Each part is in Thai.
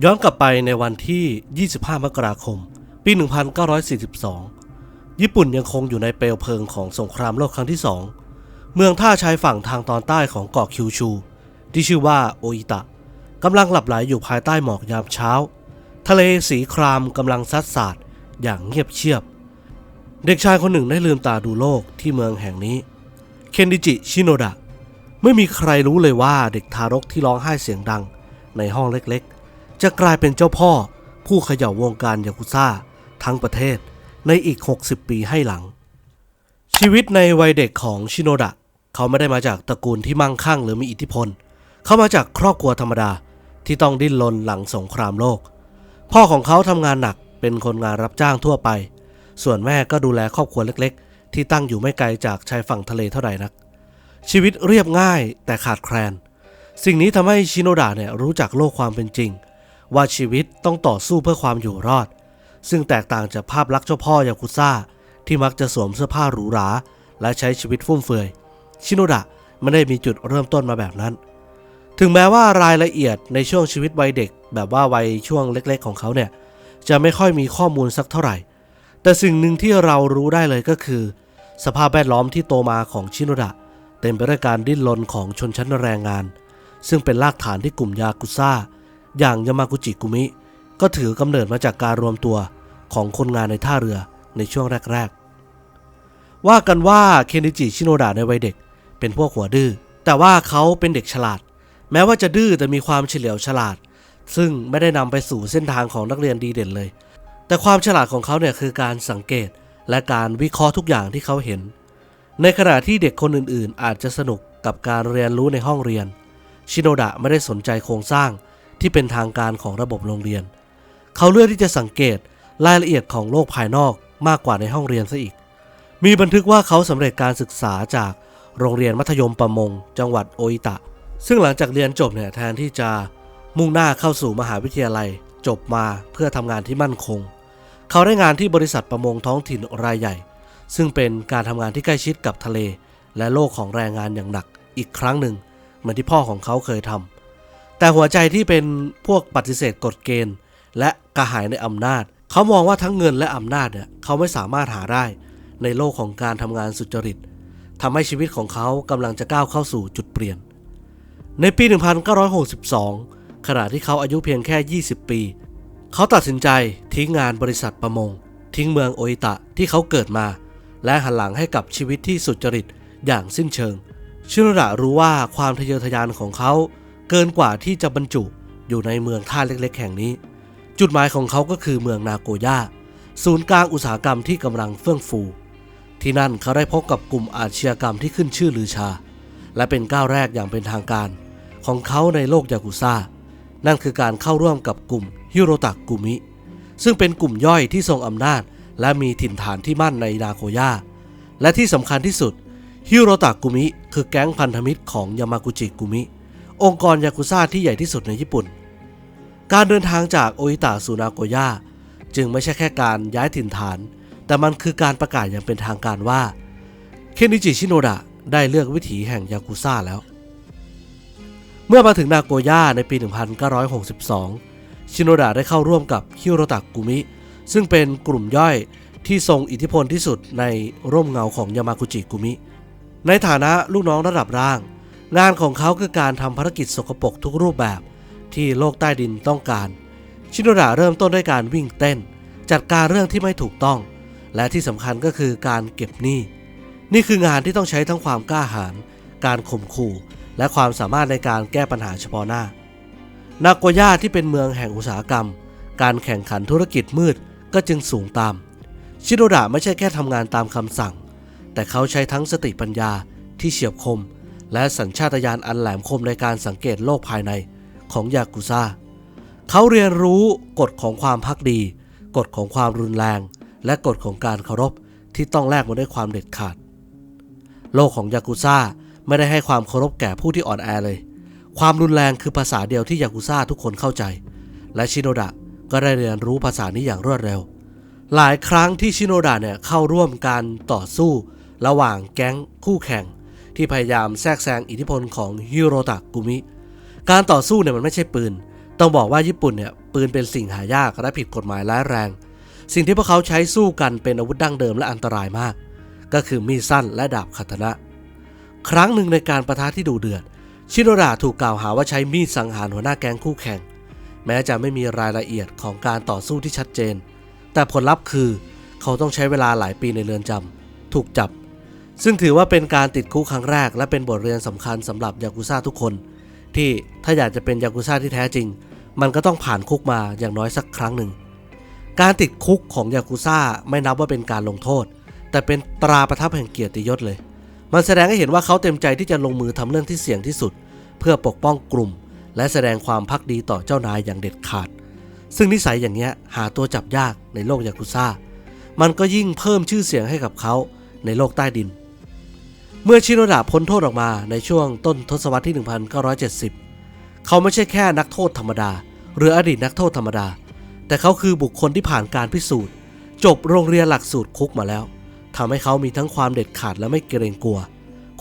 ย้อนกลับไปในวันที่ 25 มกราคม ปี 1942 ญี่ปุ่นยังคงอยู่ในเปลวเพลิงของสงครามโลกครั้งที่สอง เมืองท่าชายฝั่งทางตอนใต้ของเกาะคิวชู ที่ชื่อว่าโออิตะกำลังหลับไหลอยู่ภายใต้หมอกยามเช้า ทะเลสีครามกำลังซัดสาดอย่างเงียบเชียบ เด็กชายคนหนึ่งได้ลืมตาดูโลกที่เมืองแห่งนี้ เคนดิจิ ชิโนดะ ไม่มีใครรู้เลยว่าเด็กทารกที่ร้องไห้เสียงดังในห้องเล็ก จะกลายเป็นเจ้าพ่อ ผู้เขย่าวงการยากุซ่า ทั้งประเทศในอีก 60 ปีให้หลัง ชีวิตในวัยเด็กของชิโนดะ เขาไม่ได้มาจากตระกูลที่มั่งคั่งหรือมีอิทธิพล เขามาจากครอบครัวธรรมดาที่ต้องดิ้นรนหลังสงครามโลก พ่อของเขาทำงานหนักเป็นคนงานรับจ้างทั่วไป ส่วนแม่ก็ดูแลครอบครัวเล็ก ๆ ที่ตั้งอยู่ไม่ไกลจากชายฝั่งทะเลเท่าไหร่นัก ชีวิตเรียบง่ายแต่ขาดแคลน สิ่งนี้ทำให้ชิโนดะเนี่ยรู้จักโลกความเป็นจริง ว่าชีวิตต้องต่อสู้เพื่อความอยู่รอด ซึ่งแตกต่างจากภาพลักษณ์เจ้าพ่อยากุซ่า ที่มักจะสวมเสื้อผ้าหรูหรา และใช้ชีวิตฟุ่มเฟือย ชิโนดะไม่ได้มีจุดเริ่มต้นมาแบบนั้น ถึงแม้ว่ารายละเอียดในช่วงชีวิตวัยเด็ก แบบว่าวัยช่วงเล็กๆ ของเขาเนี่ยจะไม่ค่อยมีข้อมูลสักเท่าไหร่ แต่สิ่งหนึ่งที่เรารู้ได้เลยก็คือ สภาพแวดล้อมที่โตมาของชิโนดะเต็มไปด้วยการดิ้นรนของชนชั้นแรงงาน ซึ่งเป็นรากฐานที่กลุ่มยากุซ่า อย่างยามากุจิกุมิ ก็ถือกำเนิดมาจากการรวมตัวของคนงานในท่าเรือในช่วงแรก ๆ ว่ากันว่าเคนดิจิชิโนดะในวัยเด็ก เป็นพวกหัวดื้อแต่ว่าเขาเป็นเด็กฉลาด แม้ว่าจะดื้อแต่มีความเฉลียวฉลาด ซึ่งไม่ได้นำไปสู่เส้นทางของนักเรียนดีเด่นเลย แต่ความฉลาดของเขาเนี่ยคือการสังเกตและการวิเคราะห์ทุกอย่างที่เขาเห็น ในขณะที่เด็กคนอื่นๆ อาจจะสนุกกับการเรียนรู้ในห้องเรียน ชิโนดะไม่ได้สนใจโครงสร้าง ที่เป็นทางการของระบบโรงเรียน เขาเลือกที่จะสังเกตรายละเอียดของโลกภายนอกมากกว่าในห้องเรียนซะอีก มีบันทึกว่าเขาสำเร็จการศึกษาจากโรงเรียนมัธยมประมง จังหวัดโออิตะ ซึ่งหลังจากเรียนจบเนี่ยแทนที่จะมุ่งหน้าเข้าสู่มหาวิทยาลัย จบมาเพื่อทำงานที่มั่นคง เขาได้งานที่บริษัทประมงท้องถิ่นรายใหญ่ ซึ่งเป็นการทำงานที่ใกล้ชิดกับทะเล และโลกของแรงงานอย่างหนักอีกครั้งหนึ่งเหมือนที่พ่อของเขาเคยทำ แต่หัวใจที่เป็นพวกปฏิเสธกฎเกณฑ์ และกระหายในอำนาจ เขามองว่าทั้งเงินและอำนาจเนี่ยเขาไม่สามารถหาได้ในโลกของการทำงานสุจริตทำให้ชีวิตของเขากำลังจะก้าวเข้าสู่จุดเปลี่ยน ในปี 1962 ขณะที่เขาอายุเพียงแค่ 20 ปี เขาตัดสินใจทิ้งงานบริษัทประมง ทิ้งเมืองโออิตะที่เขาเกิดมา และหันหลังให้กับชีวิตที่สุจริตอย่างสิ้นเชิง ชิโนดะรู้ว่าความทะเยอทะยานของเขา เกินกว่าที่จะบรรจุอยู่ในเมืองท่าเล็กๆ แห่งนี้ จุดหมายของเขาก็คือเมืองนาโกย่าศูนย์กลางอุตสาหกรรมที่กำลังเฟื่องฟู ที่นั่นเขาได้พบกับกลุ่มอาชญากรรมที่ขึ้นชื่อลือชา และเป็นก้าวแรกอย่างเป็นทางการ ของเขาในโลกยากุซ่า นั่นคือการเข้าร่วมกับกลุ่มฮิโรตะกุมิ ซึ่งเป็นกลุ่มย่อยที่ทรงอำนาจ และมีถิ่นฐานที่มั่นในนาโกย่า และที่สำคัญที่สุดฮิโรตะกุมิ คือแก๊งพันธมิตรของยามากุจิกุมิ องค์กรยากุซ่าที่ใหญ่ที่สุดในญี่ปุ่น การเดินทางจากโออิตะสู่นาโกย่าจึงไม่ใช่แค่การย้ายถิ่นฐาน แต่มันคือการประกาศอย่างเป็นทางการว่า เคนนิจิชิโนดะได้เลือกวิถีแห่งยากุซ่าแล้ว เมื่อมาถึงนาโกย่าในปี 1962 ชิโนดะได้เข้าร่วมกับฮิโรตะกุมิ ซึ่งเป็นกลุ่มย่อยที่ทรงอิทธิพลที่สุดในร่มเงาของยามากุจิกุมิ ในฐานะลูกน้องระดับล่าง งานของเขาคือการทำภารกิจสกปรกทุกรูปแบบ ที่โลกใต้ดินต้องการ ชิโนดะเริ่มต้นด้วยการวิ่งเต้น จัดการเรื่องที่ไม่ถูกต้อง และที่สำคัญก็คือการเก็บหนี้ นี่คืองานที่ต้องใช้ทั้งความกล้าหาญการข่มขู่ และความสามารถในการแก้ปัญหาเฉพาะหน้า นาโกย่าที่เป็นเมืองแห่งอุตสาหกรรม การแข่งขันธุรกิจมืดก็จึงสูงตาม ชิโนดะไม่ใช่แค่ทำงานตามคำสั่ง แต่เขาใช้ทั้งสติปัญญาที่เฉียบคม และสัญชาตญาณอันแหลมคมในการสังเกตโลกภายในของยากุซ่า เขาเรียนรู้กฎของความพักดี กฎของความรุนแรง และกฎของการเคารพที่ต้องแลกมาด้วยความเด็ดขาด โลกของยากุซ่าไม่ได้ให้ความเคารพแก่ผู้ที่อ่อนแอเลย ความรุนแรงคือภาษาเดียวที่ยากุซ่าทุกคนเข้าใจ และชิโนดะก็ได้เรียนรู้ภาษานี้อย่างรวดเร็ว หลายครั้งที่ชิโนดะเนี่ยเข้าร่วมการต่อสู้ ระหว่างแก๊งคู่แข่ง ที่พยายามแทรกแซงอิทธิพลของฮิโรตะกุมิ การต่อสู้เนี่ยมันไม่ใช่ปืน ต้องบอกว่าญี่ปุ่นเนี่ยปืนเป็นสิ่งหายากและผิดกฎหมายร้ายแรง สิ่งที่พวกเขาใช้สู้กันเป็นอาวุธดั้งเดิมและอันตรายมาก ก็คือมีดสั้นและดาบคาตนะ ครั้งหนึ่งในการประทะที่ดุเดือด ชิโนดะถูกกล่าวหาว่าใช้มีดสังหารหัวหน้าแก๊งคู่แข่ง แม้จะไม่มีรายละเอียดของการต่อสู้ที่ชัดเจน แต่ผลลัพธ์คือ เขาต้องใช้เวลาหลายปีในเรือนจำถูกจับ ซึ่งถือว่าเป็นการติดคุกครั้งแรก และเป็นบทเรียนสำคัญสำหรับยากุซ่าทุกคน ที่ถ้าอยากจะเป็นยากุซ่าที่แท้จริง มันก็ต้องผ่านคุกมาอย่างน้อยสักครั้งหนึ่ง การติดคุกของยากุซ่าไม่นับว่าเป็นการลงโทษ แต่เป็นตราประทับแห่งเกียรติยศเลย มันแสดงให้เห็นว่าเขาเต็มใจที่จะลงมือทำเรื่องที่เสี่ยงที่สุด เพื่อปกป้องกลุ่ม และแสดงความพักดีต่อเจ้านายอย่างเด็ดขาด ซึ่งนิสัยอย่างเนี้ยหาตัวจับยากในโลกยากุซ่ามันก็ยิ่งเพิ่มชื่อเสียงให้กับเขาในโลกใต้ดิน เมื่อชิโนดะพ้นโทษออกมาในช่วงต้นทศวรรษที่ 1970 เขาไม่ใช่แค่นักโทษธรรมดา หรืออดีตนักโทษธรรมดา แต่เขาคือบุคคลที่ผ่านการพิสูจน์ จบโรงเรียนหลักสูตรคุกมาแล้วทำให้เขามีทั้งความเด็ดขาดและไม่เกรงกลัว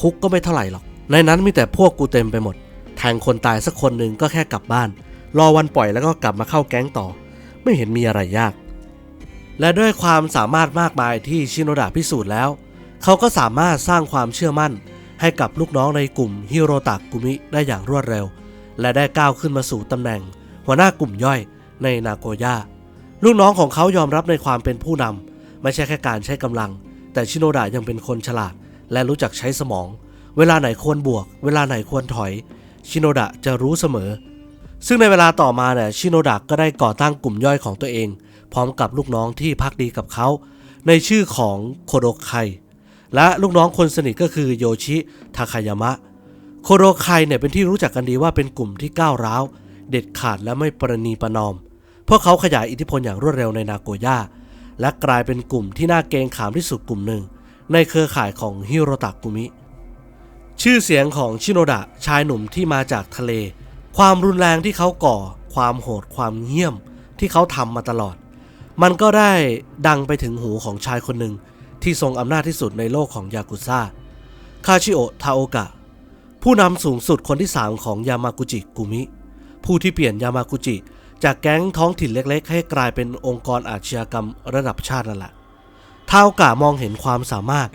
คุกก็ไม่เท่าไหร่หรอก ในนั้นมีแต่พวกกูเต็มไปหมด แทงคนตายสักคนหนึ่งก็แค่กลับบ้าน รอวันปล่อยแล้วก็กลับมาเข้าแก๊งต่อ ไม่เห็นมีอะไรยาก และด้วยความสามารถมากมายที่ชิโนดะพิสูจน์แล้ว เขาก็สามารถสร้างความเชื่อมั่น ให้กับลูกน้องในกลุ่มฮิโรตะกุมิได้อย่างรวดเร็ว และได้ก้าวขึ้นมาสู่ตำแหน่ง หัวหน้ากลุ่มย่อยในนาโกย่าลูกน้องของเขายอมรับในความเป็นผู้นำไม่ใช่แค่การใช้กำลัง แต่ชิโนดะยังเป็นคนฉลาด และรู้จักใช้สมอง เวลาไหนควรบวก เวลาไหนควรถอย ชิโนดะจะรู้เสมอ ซึ่งในเวลาต่อมาเนี่ยชิโนดะก็ได้ก่อตั้งกลุ่มย่อยของตัวเอง พร้อมกับลูกน้องที่พักดีกับเขา ในชื่อของโคโดไค และลูกน้องคนสนิทก็คือโยชิทาคายามะ โคโดไคเนี่ยเป็นที่รู้จักกันดีว่าเป็นกลุ่มที่ก้าวร้าว เด็ดขาดและไม่ประนีประนอม พวกเขาขยายอิทธิพลอย่างรวดเร็วในนาโกย่า และกลายเป็นกลุ่มที่น่าเกรงขามที่สุดกลุ่มหนึ่ง ในเครือข่ายของฮิโรตะกุมิ ชื่อเสียงของชิโนดะชายหนุ่มที่มาจากทะเล ความรุนแรงที่เขาก่อ ความโหดความเหี้ยมที่เขาทำมาตลอด มันก็ได้ดังไปถึงหูของชายคนหนึ่ง ที่ทรงอำนาจที่สุดในโลกของยากุซ่า คาชิโอะทาโอกะ ผู้นำสูงสุดคนที่ 3 ของยามากุจิกุมิ ผู้ที่เปลี่ยนยามากุจิ จากแก๊งท้องถิ่นเล็ก ๆ ให้กลายเป็นองค์กรอาชญากรรมระดับชาตินั่นแหละทาโอกะมองเห็นความสามารถ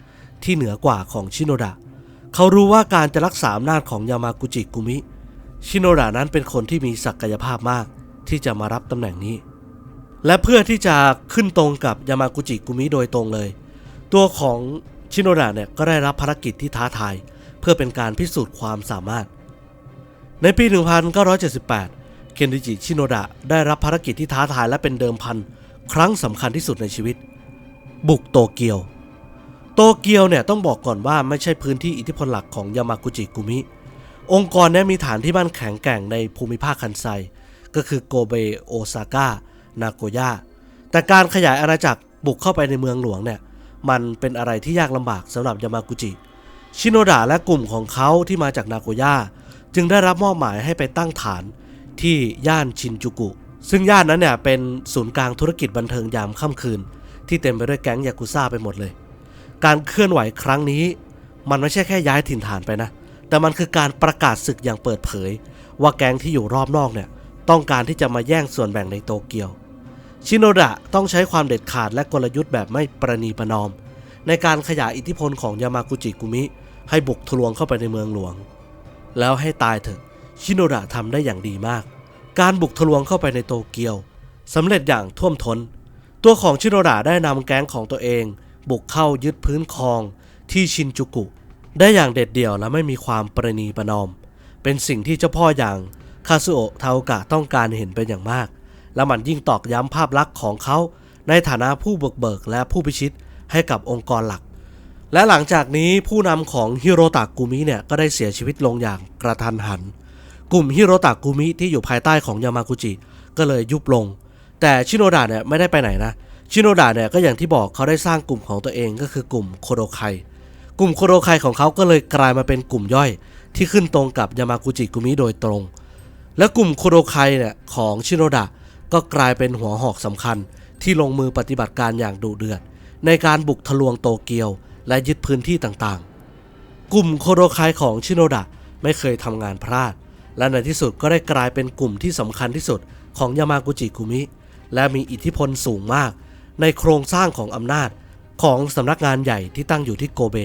ที่เหนือกว่าของชิโนดะ เขารู้ว่าการจะรักษาอำนาจของยามากุจิกุมิ ชิโนดะนั้นเป็นคนที่มีศักยภาพมากที่จะมารับตำแหน่งนี้และเพื่อที่จะขึ้นตรงกับยามากุจิกุมิโดยตรงเลย ตัวของชิโนดะเนี่ยก็ได้รับภารกิจที่ท้าทาย เพื่อเป็นการพิสูจน์ความสามารถ ในปี 1978 เคนดิจิชิโนดะได้รับภารกิจที่ท้าทายและเป็นเดิมพันครั้งสำคัญที่สุดในชีวิต บุกโตเกียว โตเกียวเนี่ยต้องบอกก่อนว่าไม่ใช่พื้นที่อิทธิพลหลักของยามากุจิกุมิ องค์กรเนี้มีฐานที่มั่นแข็งแกร่งในภูมิภาคคันไซ ก็คือโกเบ โอซาก้า นาโกย่า แต่การขยายอาณาจักรบุกเข้าไปในเมืองหลวงเนี่ย มันเป็นอะไรที่ยากลำบากสำหรับยามากุจิ ชิโนดะและกลุ่มของเขาที่มาจากนาโกย่าจึงได้รับมอบหมายให้ไปตั้งฐานที่ย่านชินจูกุ ซึ่งย่านนั้นเนี่ยเป็นศูนย์กลางธุรกิจบันเทิงยามค่ำคืน ที่เต็มไปด้วยแก๊งยากุซ่าไปหมดเลย การเคลื่อนไหวครั้งนี้ มันไม่ใช่แค่ย้ายถิ่นฐานไปนะ แต่มันคือการประกาศศึกอย่างเปิดเผย ว่าแก๊งที่อยู่รอบนอกเนี่ยต้องการที่จะมาแย่งส่วนแบ่งในโตเกียวชิโนดะต้องใช้ความเด็ดขาดและกลยุทธ์แบบไม่ประนีประนอม ในการขยายอิทธิพลของยามากุจิกุมิ ให้บุกทะลวงเข้าไปในเมืองหลวง แล้วให้ตายเถอะชิโนดะทำได้อย่างดีมาก การบุกทะลวงเข้าไปในโตเกียวสำเร็จอย่างท่วมทน้น ตัวของชิโนดะได้นำแก๊งของตัวเอง บุกเข้ายึดพื้นคลองที่ชินจูกุ ได้อย่างเด็ดเดี่ยวและไม่มีความประนีประนอม เป็นสิ่งที่เจ้าพ่ออย่างคาซุโอะทาโอกะต้องการเห็นเป็นอย่างมาก และมันยิ่งตอกย้ำภาพลักษณ์ของเขาในฐานะผู้บุกเบิกและผู้พิชิต ให้กับองค์กรหลัก และหลังจากนี้ผู้นำของฮิโรตะกุมิเนี่ยก็ได้เสียชีวิตลงอย่างกระทันหัน กลุ่มฮิโรตะกุมิที่อยู่ภายใต้ของยามากุจิก็เลยยุบลง แต่ชิโนดะเนี่ยไม่ได้ไปไหนนะ ชิโนดะเนี่ยก็อย่างที่บอกเขาได้สร้างกลุ่มของตัวเองก็คือกลุ่มโคโดไคกลุ่มโคโดไคของเขาก็เลยกลายมาเป็นกลุ่มย่อย ที่ขึ้นตรงกับยามากุจิกุมิโดยตรง และกลุ่มโคโดไคเนี่ยของชิโนดะก็กลายเป็นหัวหอกสำคัญที่ลงมือปฏิบัติการอย่างดุเดือด ในการบุกทะลวงโตเกียว และยึดพื้นที่ต่างๆ กลุ่มโคโดไคของชิโนดะไม่เคยทำงานพลาด และในที่สุดก็ได้กลายเป็นกลุ่มที่สำคัญที่สุดของยามากุจิกุมิ และมีอิทธิพลสูงมาก ในโครงสร้างของอำนาจของสำนักงานใหญ่ที่ตั้งอยู่ที่โกเบ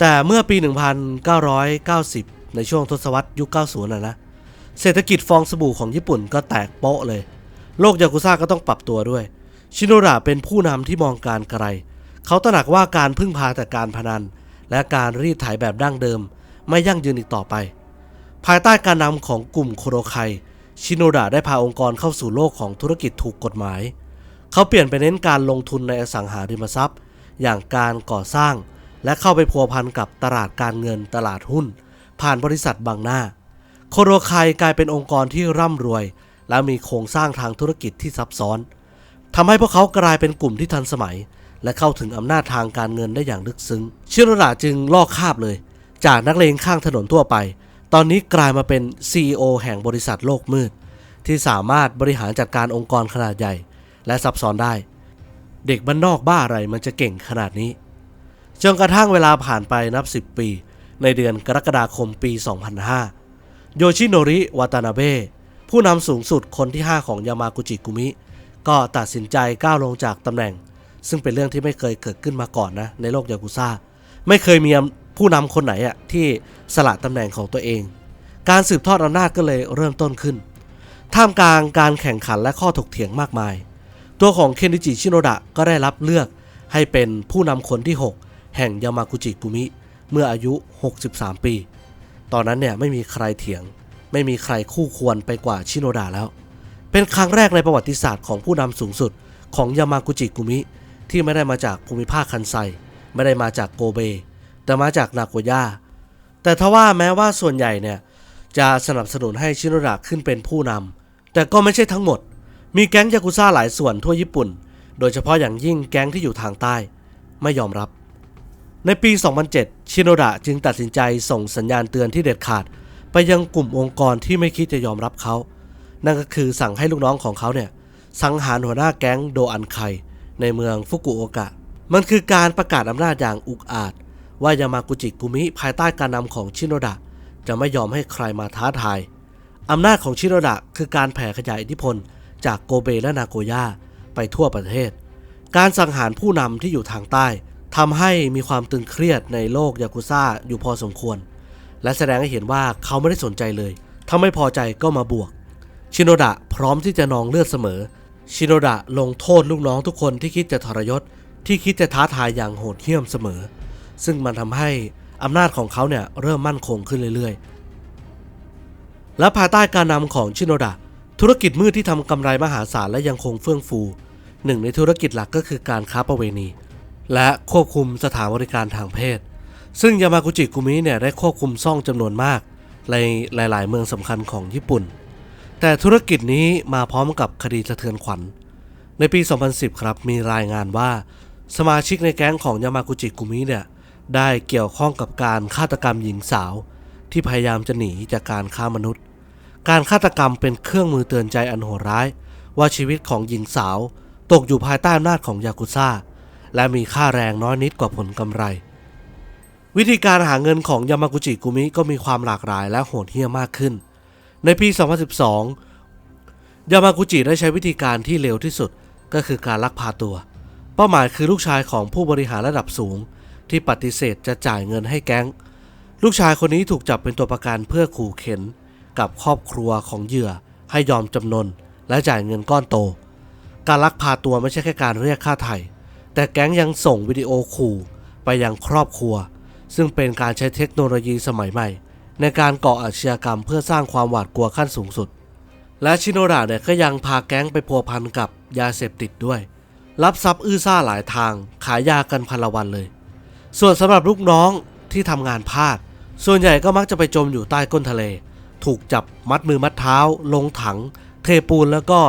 แต่เมื่อปี 1990 ในช่วงทศวรรษยุค 90นะนะ เศรษฐกิจฟองสบู่ของญี่ปุ่นก็แตกโป๊ะเลย โลกยากุซ่าก็ต้องปรับตัวด้วย ชิโนระเป็นผู้นำที่มองการไกล เขาตระหนักว่าการพึ่งพาแต่การพนัน และการรีดไถแบบดั้งเดิม ไม่ยั่งยืนอีกต่อไป ภายใต้การนำของกลุ่มโคโรไคชิโนดะได้พาองค์กรเข้าสู่โลกของธุรกิจถูกกฎหมาย เขาเปลี่ยนไปเน้นการลงทุนในอสังหาริมทรัพย์ อย่างการก่อสร้าง และเข้าไปพัวพันกับตลาดการเงินตลาดหุ้น ผ่านบริษัทบางหน้า โคโรไคกลายเป็นองค์กรที่ร่ำรวย และมีโครงสร้างทางธุรกิจที่ซับซ้อน ทำให้พวกเขากลายเป็นกลุ่มที่ทันสมัย และเข้าถึงอำนาจทางการเงินได้อย่างลึกซึ้ง ชิโนดะจึงลอกคาบเลย จากนักเลงข้างถนนทั่วไป ตอนนี้กลายมาเป็น CEO แห่งบริษัทโลกมืด ที่สามารถบริหารจัดการองค์กรขนาดใหญ่ และซับซ้อนได้ เด็กบ้านนอกบ้าอะไรมันจะเก่งขนาดนี้จนกระทั่งเวลาผ่านไปนับ 10 ปี ในเดือนกรกฎาคมปี 2005 โยชิโนริ วาตานาเบะผู้นำสูงสุดคนที่ 5 ของยามากุจิกุมิ ก็ตัดสินใจก้าวลงจากตำแหน่ง ซึ่งเป็นเรื่องที่ไม่เคยเกิดขึ้นมาก่อนนะในโลกยากุซ่า ไม่เคยมีผู้นำคนไหนอะที่สละตำแหน่งของตัวเอง การสืบทอดอำนาจก็เลยเริ่มต้นขึ้น ท่ามกลางการแข่งขันและข้อถกเถียงมากมาย ตัวของเคนดิจิชิโนดะก็ได้รับเลือกให้เป็นผู้นำคนที่ 6 แห่งยามากุจิกุมิ เมื่ออายุ 63 ปี ตอนนั้นเนี่ยไม่มีใครเถียง ไม่มีใครคู่ควรไปกว่าชิโนดะแล้ว เป็นครั้งแรกในประวัติศาสตร์ของผู้นำสูงสุดของยามากุจิกุมิ ที่ไม่ได้มาจากภูมิภาคคันไซ ไม่ได้มาจากโกเบ แต่มาจากนาโกย่า แต่ทว่าแม้ว่าส่วนใหญ่เนี่ยจะสนับสนุนให้ชิโนดะขึ้นเป็นผู้นำแต่ก็ไม่ใช่ทั้งหมด มีแก๊งยากุซ่าหลายส่วนทั่วญี่ปุ่น โดยเฉพาะอย่างยิ่งแก๊งที่อยู่ทางใต้ ไม่ยอมรับ ในปี 2007 ชิโนดะจึงตัดสินใจส่งสัญญาณเตือนที่เด็ดขาด ไปยังกลุ่มองค์กรที่ไม่คิดจะยอมรับเขา นั่นก็คือสั่งให้ลูกน้องของเขาเนี่ยสังหารหัวหน้าแก๊งโดอันไคในเมืองฟุกุโอกะ มันคือการประกาศอำนาจอย่างอุกอาจ ว่ายามากุจิกุมิภายใต้การนำของชิโนดะ จะไม่ยอมให้ใครมาท้าทายอำนาจของชิโนดะคือการแผ่ขยายอิทธิพล จากโกเบและนาโกย่าไปทั่วประเทศ การสังหารผู้นำที่อยู่ทางใต้ทำให้มีความตึงเครียดในโลกยากุซ่าอยู่พอสมควร และแสดงให้เห็นว่าเขาไม่ได้สนใจเลย ถ้าไม่พอใจก็มาบวก ชิโนดะพร้อมที่จะนองเลือดเสมอ ชิโนดะลงโทษลูกน้องทุกคนที่คิดจะทรยศ ที่คิดจะท้าทายอย่างโหดเหี้ยมเสมอ ซึ่งมันทำให้อำนาจของเขาเนี่ยเริ่มมั่นคงขึ้นเรื่อยๆ และภายใต้การนำของชิโนดะ ธุรกิจมืดที่ทำกำไรมหาศาลและยังคงเฟื่องฟู หนึ่งในธุรกิจหลักก็คือการค้าประเวณี และควบคุมสถานบริการทางเพศ ซึ่งยามากุจิกุมิเนี่ยได้ควบคุมซ่องจำนวนมาก ในหลาย ๆ เมืองสำคัญของญี่ปุ่น แต่ธุรกิจนี้มาพร้อมกับคดีสะเทือนขวัญ ในปี 2010 ครับ มีรายงานว่า สมาชิกในแก๊งของยามากุจิกุมิเนี่ยได้เกี่ยวข้องกับการฆาตกรรมหญิงสาว ที่พยายามจะหนีจากการฆ่ามนุษย์ การฆาตกรรมเป็นเครื่องมือเตือนใจอันโหดร้าย ว่าชีวิตของหญิงสาว ตกอยู่ภายใต้อำนาจของยากุซ่า และมีค่าแรงน้อยนิดกว่าผลกำไร วิธีการหาเงินของยามากุจิกุมิก็มีความหลากหลายและโหดเหี้ยมมากขึ้น ในปี 2012 ยามากุจิได้ใช้วิธีการที่เร็วที่สุดก็คือการลักพาตัว เป้าหมายคือลูกชายของผู้บริหารระดับสูง ที่ปฏิเสธจะจ่ายเงินให้แก๊ง ลูกชายคนนี้ถูกจับเป็นตัวประกันเพื่อขู่เข็น กับครอบครัวของเหยื่อให้ยอมจำนน และจ่ายเงินก้อนโต การลักพาตัวไม่ใช่แค่การเรียกค่าไถ่แต่แก๊งยังส่งวิดีโอขู่ไปยังครอบครัว ซึ่งเป็นการใช้เทคโนโลยีสมัยใหม่ ในการก่ออาชญากรรมเพื่อสร้างความหวาดกลัวขั้นสูงสุด และชิโนดะเนี่ยก็ยังพาแก๊งไปพัวพันกับยาเสพติดด้วย รับทรัพย์อื้อซ่าหลายทาง ขายยากันพันละวันเลย ส่วนสำหรับลูกน้องที่ทำงานพลาด ส่วนใหญ่ก็มักจะไปจมอยู่ใต้ก้นทะเล ถูกจับมัดมือมัดเท้า ลงถัง เทปูนแล้วก็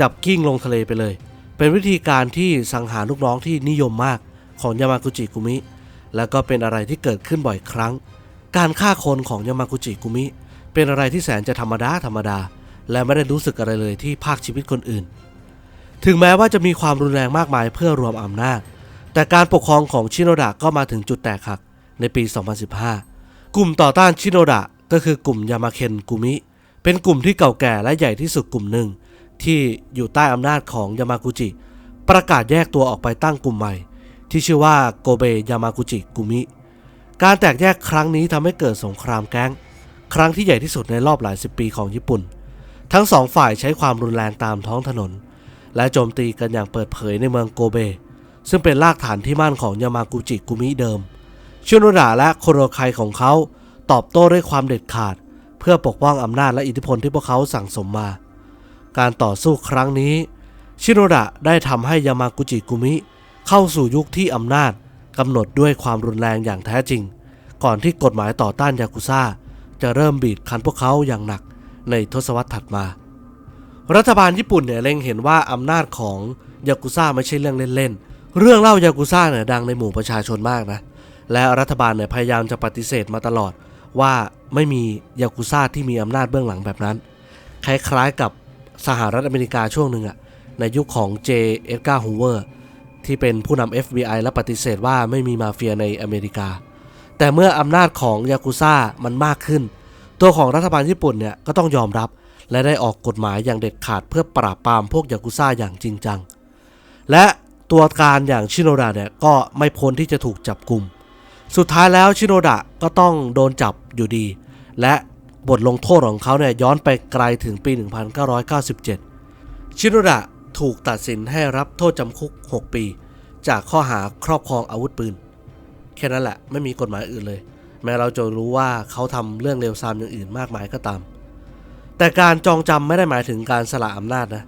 จับกิ้งลงทะเลไปเลย เป็นวิธีการที่สังหารลูกน้องที่นิยมมากของยามากุจิกุมิ แล้วก็เป็นอะไรที่เกิดขึ้นบ่อยครั้ง การฆ่าคนของยามากุจิกุมิ เป็นอะไรที่แสนจะธรรมดาธรรมดา และไม่ได้รู้สึกอะไรเลยที่ภาคชีวิตคนอื่น ถึงแม้ว่าจะมีความรุนแรงมากมายเพื่อรวมอำนาจ แต่การปกครองของชิโนดะก็มาถึงจุดแตกหักในปี 2015 กลุ่มต่อต้านชิโนดะก็คือกลุ่มยามาเคนกุมิ เป็นกลุ่มที่เก่าแก่และใหญ่ที่สุดกลุ่มหนึ่ง ที่อยู่ใต้อำนาจของยามากุจิ ประกาศแยกตัวออกไปตั้งกลุ่มใหม่ ที่ชื่อว่าโกเบยามากุจิกุมิ การแตกแยกครั้งนี้ทำให้เกิดสงครามแก๊ง ครั้งที่ใหญ่ที่สุดในรอบหลายสิบปีของญี่ปุ่น ทั้งสองฝ่ายใช้ความรุนแรงตามท้องถนน และโจมตีกันอย่างเปิดเผยในเมืองโกเบ ซึ่งเป็นรากฐานที่มั่นของยามากุจิกุมิเดิมชิโนดะและโคโรไคของเขาตอบโต้ด้วยความเด็ดขาด เพื่อปกป้องอำนาจและอิทธิพลที่พวกเขาสั่งสมมา การต่อสู้ครั้งนี้ ชิโนดะได้ทำให้ยามากุจิกุมิเข้าสู่ยุคที่อำนาจ กำหนดด้วยความรุนแรงอย่างแท้จริง ก่อนที่กฎหมายต่อต้านยากุซ่า จะเริ่มบีบคั้นพวกเขาอย่างหนักในทศวรรษถัดมา รัฐบาลญี่ปุ่นเนี่ยเล็งเห็นว่าอำนาจของยากุซ่าไม่ใช่เรื่องเล่นๆ เรื่องเล่ายากุซ่าเนี่ยดังในหมู่ประชาชนมากนะ และรัฐบาลเนี่ยพยายามจะปฏิเสธมาตลอดว่าไม่มียากุซ่าที่มีอำนาจเบื้องหลังแบบนั้น คล้ายๆกับสหรัฐอเมริกาช่วงหนึ่งอะในยุคของ J. Edgar Hoover ที่เป็นผู้นำ FBI และปฏิเสธว่าไม่มีมาเฟียในอเมริกา แต่เมื่ออำนาจของยากุซ่ามันมากขึ้น ตัวของรัฐบาลญี่ปุ่นเนี่ยก็ต้องยอมรับ และได้ออกกฎหมายอย่างเด็ดขาดเพื่อปราบปรามพวกยากุซ่าอย่างจริงจัง และตัวการอย่างชิโนดะเนี่ยก็ไม่พ้นที่จะถูกจับกลุ่ม สุดท้ายแล้วชิโนดะก็ต้องโดนจับอยู่ดี และบทลงโทษของเขาเนี่ยย้อนไปไกลถึงปี 1997 ชิโนดะ ถูกตัดสินให้รับโทษจำคุก 6 ปี จากข้อหาครอบครองอาวุธปืน แค่นั้นแหละไม่มีกฎหมายอื่นเลย แม้เราจะรู้ว่าเขาทำเรื่องเลวทรามอย่างอื่นมากมายก็ตาม แต่การจองจำไม่ได้หมายถึงการสละอำนาจนะ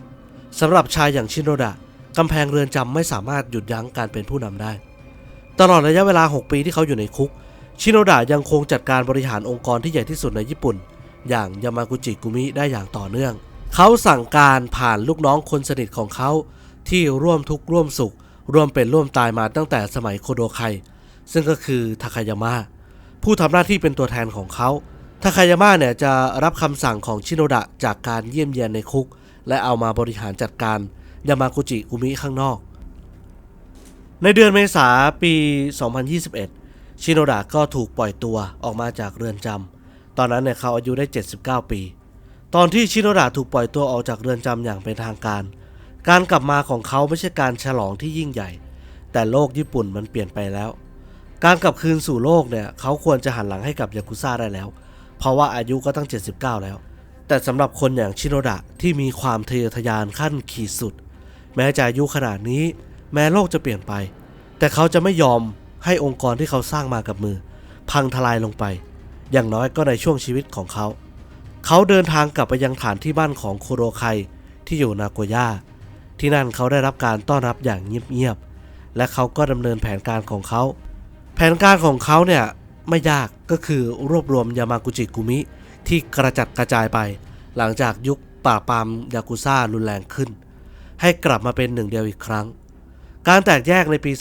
สำหรับชายอย่างชินโนดะกำแพงเรือนจำไม่สามารถหยุดยั้งการเป็นผู้นำได้ ตลอดระยะเวลา 6 ปีที่เขาอยู่ในคุก ชินโนดะยังคงจัดการบริหารองค์กรที่ใหญ่ที่สุดในญี่ปุ่น อย่างยามากุจิกุมิได้อย่างต่อเนื่อง เขาสั่งการผ่านลูกน้องคนสนิทของเขา ที่ร่วมทุกข์ร่วมสุข ร่วมเป็นร่วมตายมาตั้งแต่สมัยโคโดไคซึ่งก็คือทาคายาม่าผู้ทำหน้าที่เป็นตัวแทนของเขาทาคายาม่าเนี่ยจะรับคำสั่งของชิโนดะจากการเยี่ยมเยียนในคุก และเอามาบริหารจัดการยามากุจิกุมิข้างนอก ในเดือนเมษาปี 2021 ชิโนดะก็ถูกปล่อยตัวออกมาจากเรือนจำตอนนั้นเนี่ยเขาอายุได้ 79 ปี ตอนที่ชิโนดะถูกปล่อยตัวออกจากเรือนจำอย่างเป็นทางการ การกลับมาของเขาไม่ใช่การฉลองที่ยิ่งใหญ่ แต่โลกญี่ปุ่นมันเปลี่ยนไปแล้ว การกลับคืนสู่โลกเนี่ย เขาควรจะหันหลังให้กับยากุซ่าได้แล้ว เพราะว่าอายุก็ตั้ง 79 แล้ว แต่สำหรับคนอย่างชิโนดะที่มีความทะเยอทะยานขั้นขีดสุด แม้จะอายุขนาดนี้ แม้โลกจะเปลี่ยนไป แต่เขาจะไม่ยอมให้องค์กรที่เขาสร้างมากับมือ พังทลายลงไป อย่างน้อยก็ในช่วงชีวิตของเขา เขาเดินทางกลับไปยังฐานที่บ้านของโคโรไคที่อยู่นาโกย่าที่นั่นเขาได้รับการต้อนรับอย่างเงียบๆและเขาก็ดำเนินแผนการของเขา แผนการของเขาเนี่ยไม่ยากก็คือรวบรวมยามากุจิกุมิ ที่กระจัดกระจายไป หลังจากยุคปราปามยากุซ่ารุนแรงขึ้น ให้กลับมาเป็นหนึ่งเดียวอีกครั้ง การแตกแยกในปี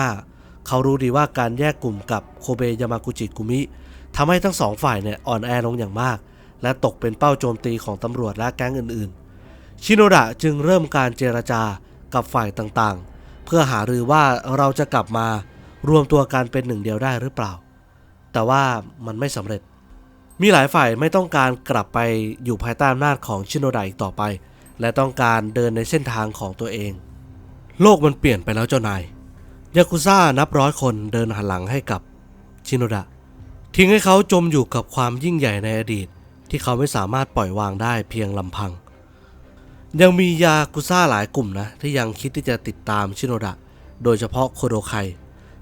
2015 เขารู้ดีว่าการแยกกลุ่มกับโคเบยามากุจิกุมิทำให้ทั้งสองฝ่ายเนี่ยอ่อนแอลงอย่างมาก และตกเป็นเป้าโจมตีของตำรวจและแก๊งอื่นๆ ชิโนดะจึงเริ่มการเจรจากับฝ่ายต่างๆ เพื่อหารือว่าเราจะกลับมารวมตัวกันเป็นหนึ่งเดียวได้หรือเปล่า แต่ว่ามันไม่สำเร็จ มีหลายฝ่ายไม่ต้องการกลับไปอยู่ภายใต้อำนาจของชิโนดะอีกต่อไป และต้องการเดินในเส้นทางของตัวเอง โลกมันเปลี่ยนไปแล้วเจ้านายยากุซ่านับร้อยคนเดินหันหลังให้กับชิโนดะ ทิ้งให้เขาจมอยู่กับความยิ่งใหญ่ในอดีต ที่เขาไม่สามารถปล่อยวางได้เพียงลำพัง ยังมียากุซ่าหลายกลุ่มนะ ที่ยังคิดที่จะติดตามชิโนดะ โดยเฉพาะโคโดไค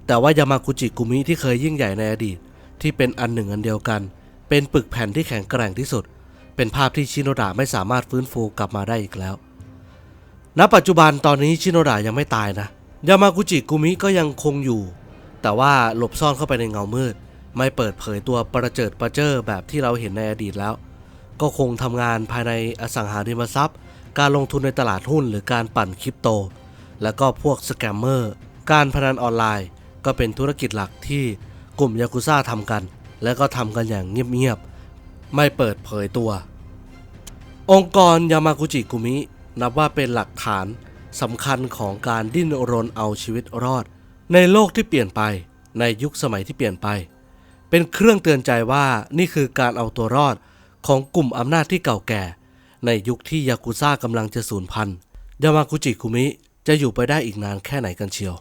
แต่ว่ายามากุจิกุมิที่เคยยิ่งใหญ่ในอดีต ที่เป็นอันหนึ่งอันเดียวกัน เป็นปึกแผ่นที่แข็งแกร่งที่สุด เป็นภาพที่ชิโนดะไม่สามารถฟื้นฟูกลับมาได้อีกแล้ว ณ ปัจจุบันตอนนี้ชิโนดะยังไม่ตายนะ ยามากุจิกุมิก็ยังคงอยู่ แต่ว่าหลบซ่อนเข้าไปในเงามืด ไม่เปิดเผยตัวประเจิดประเจอแบบที่เราเห็นในอดีตแล้ว ก็คงทำงานภายในอสังหาริมทรัพย์ การลงทุนในตลาดหุ้นหรือการปั่นคริปโต แล้วก็พวกสแกมเมอร์ การพนันออนไลน์ ก็เป็นธุรกิจหลักที่กลุ่มยากุซ่าทำกัน และก็ทำกันอย่างเงียบๆ ไม่เปิดเผยตัว องค์กรยามากุจิกุมินับว่าเป็นหลักฐานสำคัญของการดิ้นรนเอาชีวิตรอด ในโลกที่เปลี่ยนไปในยุคสมัยที่เปลี่ยนไป เป็นเครื่องเตือนใจว่านี่คือการเอาตัวรอดของกลุ่มอำนาจที่เก่าแก่ ในยุคที่ยากุซ่ากำลังจะสูญพันธุ์ยามากุจิคุมิจะอยู่ไปได้อีกนานแค่ไหนกันเชียว